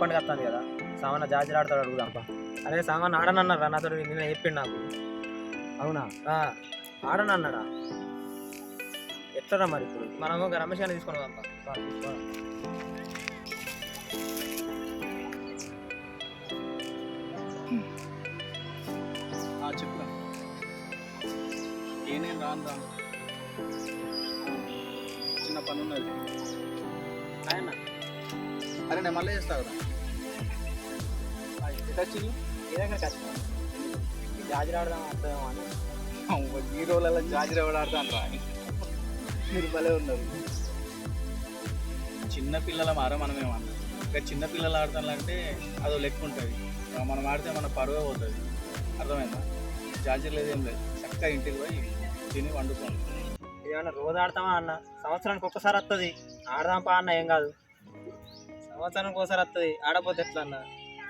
పండుగ వస్తుంది కదా. సామాన్ జాజీలు ఆడతాడు అడుగుదాంపా అదే సామాన్ ఆడనన్నారా నాతో నిన్న చెప్పిండు నాకు. అవునా? ఆ, ఆడనన్నాడా? ఎట్లరా మరి ఇప్పుడు? మనము ఒక రమేష్ గారిని తీసుకుని పోదాంపా. పా, తీసుకో. చెప్తా ఏనేం రాను రాను చిన్న పని ఉన్నది ఆయన అరే నేను మళ్ళీ చేస్తా కదా. వచ్చింది? ఏ ఆడదాం అర్థం అని. ఈ రోజులలో జాజిర ఆడతాను రా మీరు భలే ఉన్నారు. చిన్న పిల్లల మార మనమేమన్నా. ఇంకా చిన్న పిల్లలు ఆడతానంటే అదో లెక్క ఉంటుంది. మనం ఆడితే మన పరువే పోతుంది. అర్థమైందా? జాజీలు లేదు ఏం లేదు. చక్కగా ఇంటికి పోయి తిని వండుకోండి. ఏమన్నా రోజు ఆడతామా అన్న? సంవత్సరానికి ఒక్కసారి వస్తుంది ఆడదాంపా అన్న ఏం కాదు. సంవత్సరానికి ఒకసారి వస్తుంది ఆడపోతే ఎట్లా అన్న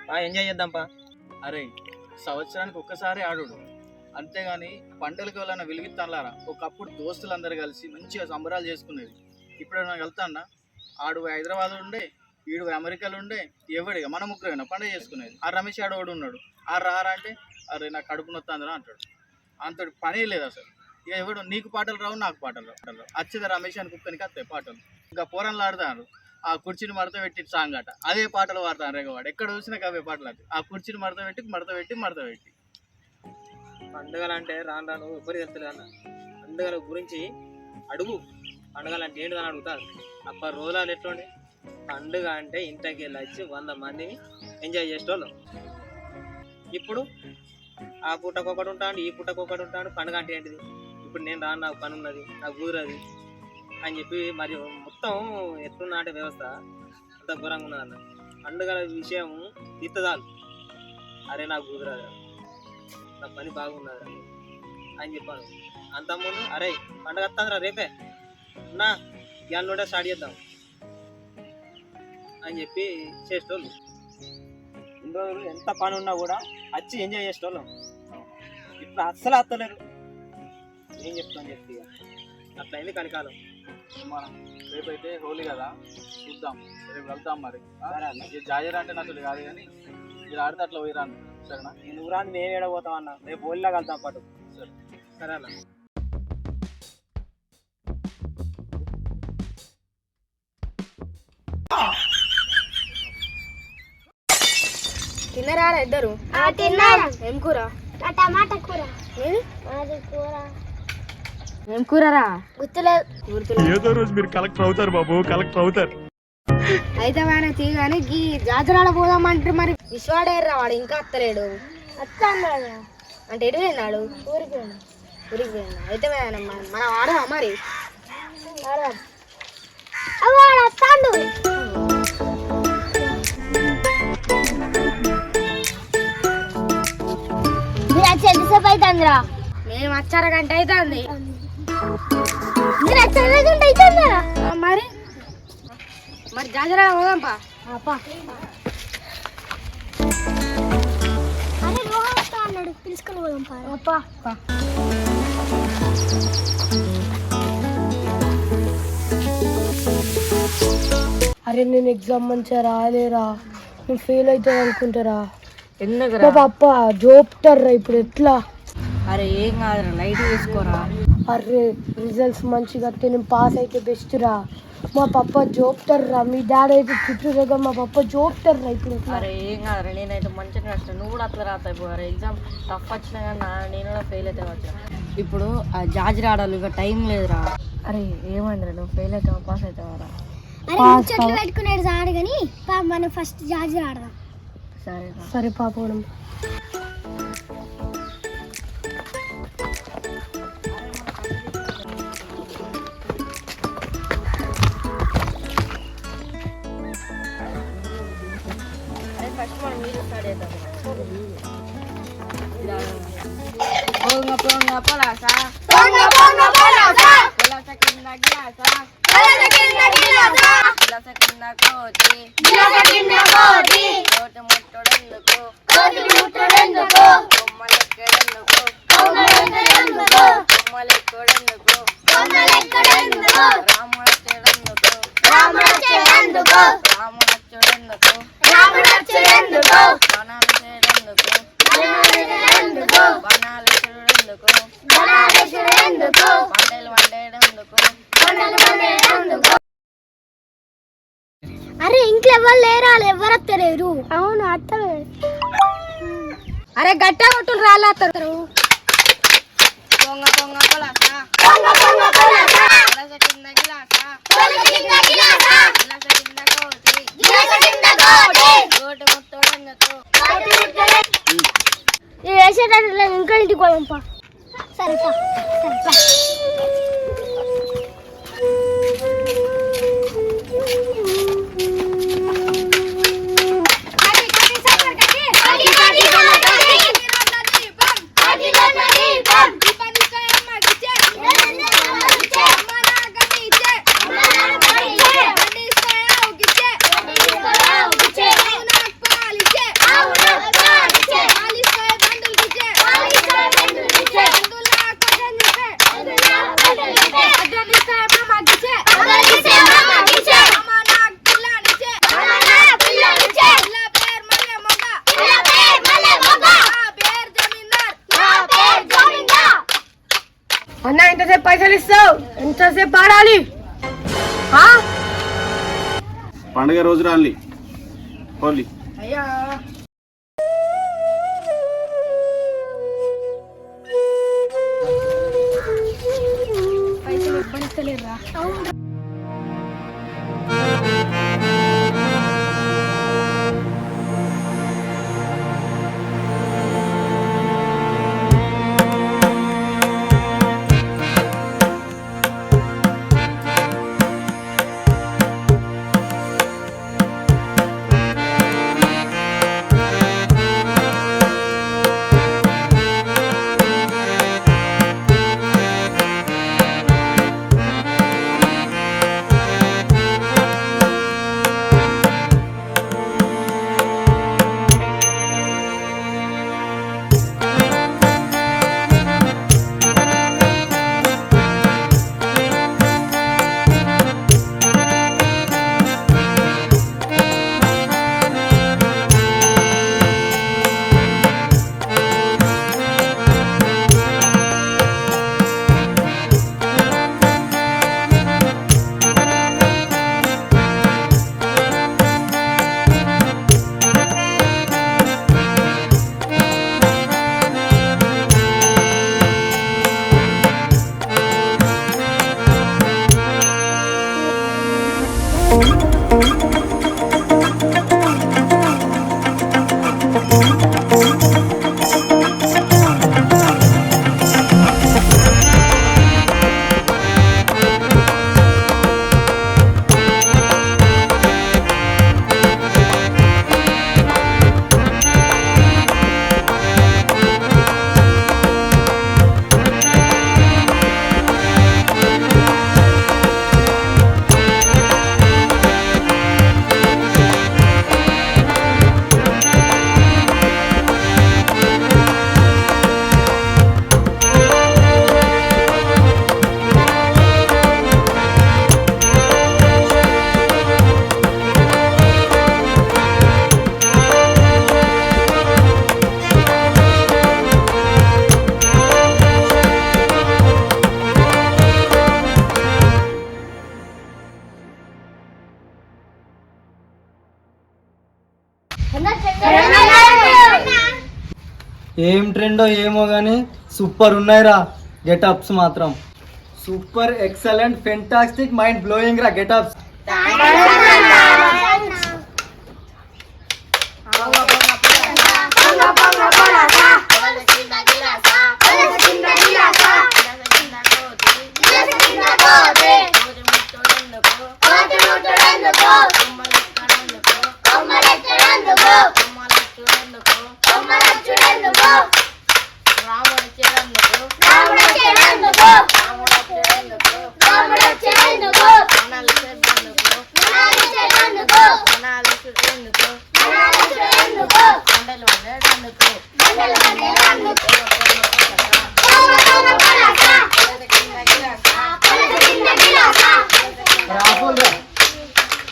బాగా ఎంజాయ్ చేద్దాంపా. అరే సంవత్సరానికి ఒక్కసారి ఆడుడు. అంతేగాని పంటలకు వెళ్ళిన వెలిగిస్తానులారా? ఒకప్పుడు దోస్తులందరూ కలిసి మంచిగా సంబరాలు చేసుకునేది. ఇప్పుడు నాకు వెళ్తాన్నా? ఆడు హైదరాబాద్ ఉండే ఈడు అమెరికాలో ఉండే ఎవడిగా? మన ముగ్గురైనా పండుగ చేసుకునేది? ఆ రమేష్ ఆడవాడు ఉన్నాడు. ఆ రారా అంటే అరే నాకు కడుపు నొత్తాందిరా అంటాడు. అంతటి పని లేదు అసలు. ఇక ఎవడు నీకు పాటలు రావు నాకు పాటలు రావు అచ్చేది వచ్చేది రమేష్ అని కుక్కనికి వస్తాయి పాటలు. ఇంకా పోరన్లు ఆడతారు. ఆ కుర్చీని మడత పెట్టి సాంగ్ అట. అదే పాటలు పాడతాను రేగవాడు. ఎక్కడ చూసినా అవే పాటలు అది. ఆ కుర్చీని మడత పెట్టి మడత పెట్టి మడత పెట్టి. పండుగలు అంటే రాను రాను ఎవరికి తెలుస్తుంది అన్న. పండుగల గురించి అడుగు. పండుగలు అంటే ఏంటి అని అడుగుతారు అప్ప రోజులు ఎట్లుండే? పండుగ అంటే ఇంటికి వెళ్ళి వచ్చి వంద మందిని ఎంజాయ్ చేసేవాళ్ళం ఇప్పుడు ఆ పూటకు ఒకటి ఉంటాడు ఈ పూటకు ఒకటి ఉంటాడు. పండుగ అంటే ఏంటిది? ఇప్పుడు నేను రాను నాకు పని ఉన్నది నాకు కుదరది అని చెప్పి మరి మొత్తం ఎట్లు నాటే వ్యవస్థ అంత ఘోరంగా ఉన్నదన్న పండుగల విషయం తీర్థదాలు. అరే నాకు కుదరదు నా పని బాగున్నది అని చెప్పాను. అంత ముందు అరే పండుగ వస్తుందిరా రేపే. నా ఇవాళ నుండే స్టార్ట్ చేద్దాం అని చెప్పి చేసేటోళ్ళు. ఇన్ని రోజులు ఎంత పని ఉన్నా కూడా వచ్చి ఎంజాయ్ చేసేటోళ్ళం. ఇప్పుడు అస్సలు వస్తలేరు ఏం చెప్తాను చెప్పి అట్లయింది కనికాలం. కలికాలం మనం రేపైతే హోలీ కదా చూద్దాం. రేపు వెళ్తాం మరి. ఈ జాజీర అంటే నాకు కాదు కానీ మీరు ఆడితే అట్లా పోయిరాను సరేనా? ఈ నూరాన్ని మేము ఏడబోతాం అన్న? రేపు బోలిలా కలుతాం పాటు. సరే. సరే అన్న. తిన్నరా ఇద్దరు? తిన్నారా ఏం కూర? టమాటా కూర. కూర. ఏం కూరరా? గుర్తులేదు ఏదో రోజు మీరు కలెక్టర్ అవుతారు బాబు కలెక్టర్ అవుతారు. అయితే ఆయన తీగాని గీ జాతరాడ పోదామంటే మరి. విశ్వాడేర్రా వాడు ఇంకా అత్తలేడు. వస్తాను అంటే ఎటు పోయినాడు? ఊరికి పోయినా. ఊరికి పోయినా అయితే మన- మన- మనం మరి? ఆడదాం. అవ్వ, వాడు వస్తాండు మీరు వచ్చి ఎంతసేపు అవుతుందిరా? మేము వచ్చార గంట అవుతుంది. మీరు? మరి పోదాంపా. అరే రోహన్ వస్తా అన్నాడు పిలుచుకొని పోదాం పా. అప్పా అరే నేను ఎగ్జామ్ మంచిగా రాలేరా? నేను ఫెయిల్ అవుతాను అనుకుంటారా? ఎందుకురా? మా పాప జోప్తారా ఇప్పుడు ఎట్లా? అరే ఏం కాదురా లైట్ తీసుకోరా అరే రిజల్ట్స్ మంచిగా వస్తే నేను పాస్ అయితే బెస్ట్ రా. మా పప్ప జోప్తారా మీ డాడీ అయితే చుట్టూ మా పప్ప జోప్తారా ఇప్పుడు ఎట్లా అరే ఏం కాదురా నేనైతే మంచిగా రాస్తాను నువ్వు కూడా అట్లా రాతాయి పోరా ఎగ్జామ్ టఫ్ వచ్చినా కానీ నేను కూడా ఫెయిల్ అయితే వచ్చా ఇప్పుడు ఆ జాజి రాడాలి ఇక టైం లేదురా. అరే ఏమంటారా నువ్వు ఫెయిల్ అవుతావా పాస్ అవుతావారా అరే ముచ్చట్లు పెట్టుకునేది సాడు కానీ మనం ఫస్ట్ జాజి ఆడదాం. సరేరా. సరే పాప. ఇంట్లో ఎవరు లేరా ఎవరు వస్తలేరు? అవును అత్తలే. అరే గట్ట కొట్టులు రాలేస్తారు పొంగ పొంగ పొలాస పొలాస కింద గిలాస. గిలాస. కింద కోటి. కోటి. ముట్టడందుకు ఇది వేసేటట్టు లేదు ఇంకా ఇంటికి పోయాంపా సరే పా, సరే పా. పైసలు ఇస్తావు? ఎంతసేపు ఆడాలి? పండుగ రోజు రాలి. పోలీ ఏం ట్రెండో ఏమో కానీ సూపర్ ఉన్నాయిరా గెటప్స్ మాత్రం. Super excellent fantastic mind blowing రా గెటప్స్.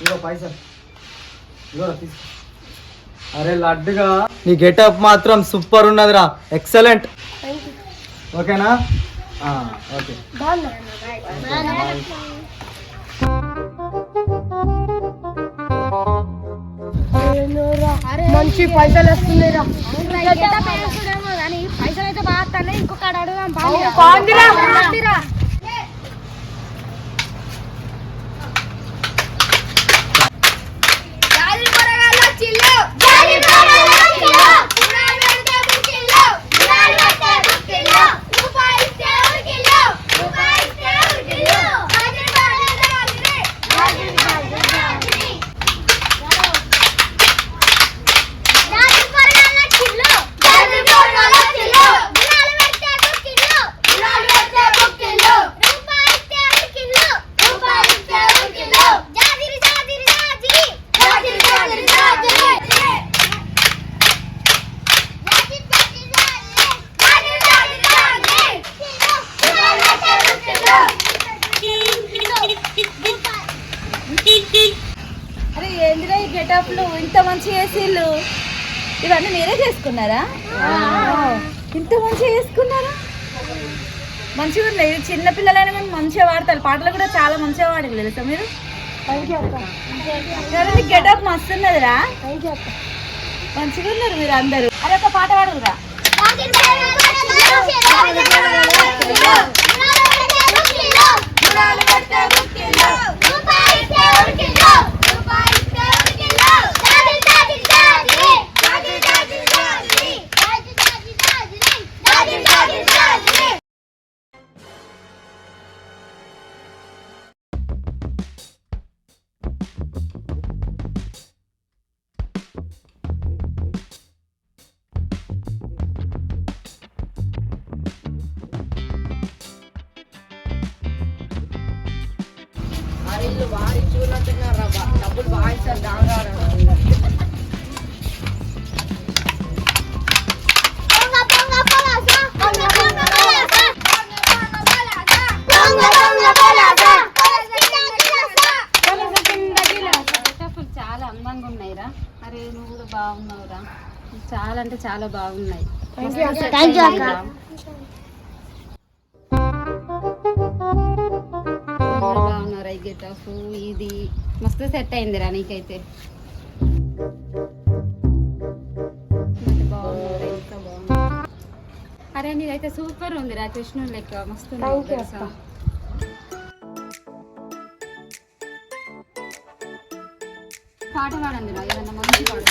ఇగో పైసలు. తీసుకో. అరే లడ్డుగా. నీ గెటప్ మాత్రం సూపర్ ఉన్నదిరా. ఎక్సలెంట్. ఓకేనా? ఆ, ఓకే. మంచి పైసలు వస్తున్నాయిరా. పైసలు అయితే బాగా ఇంకొక అడుగుదాం మంచి ఏసీలు ఇవన్నీ మీరే చేసుకున్నారా? ఇంత మంచిగా చేసుకున్నారా? మంచిగా ఉన్నాయి ఇది చిన్న పిల్లలైనా కానీ మంచిగా వాడతారు. పాటలు కూడా చాలా మంచిగా వాడారు తెలుసా మీరు? గెటప్ మస్తు ఉన్నదిరా. మంచిగా ఉన్నారు మీరు అందరూ. అరే ఒక పాట పాడదురా బాగా ఇస్తారు దాగా చాలా అందంగా ఉన్నాయిరా అరే నువ్వు కూడా బాగున్నావురా చాలా అంటే చాలా బాగున్నాయి. థ్యాంక్ యూ ఈ గెటప్ ఇది. మస్తు సెట్ అయిందిరా నీకైతే. బాగున్నావురా, ఇంకా బాగున్నావు. అరే నీదైతే సూపర్ ఉందిరా కృష్ణుడు లెక్క మస్తు ఉంది? పాట పాడండిరా ఏదన్నా మంచి పాడు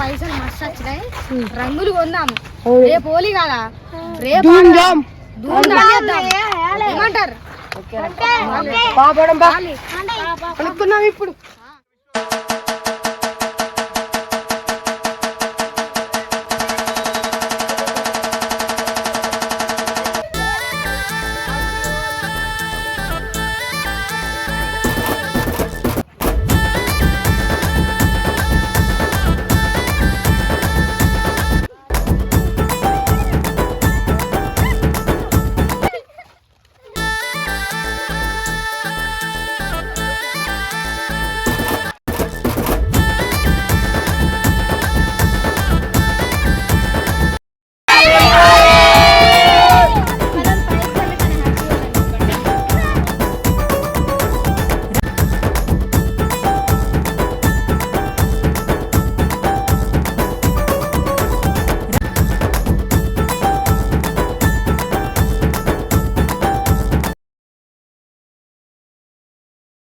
పైసలు మస్తు వచ్చినాయి. రంగులు కొందాం. రేపు హోలీ కదా. రేపు. ఏమంటారు? ఇప్పుడు.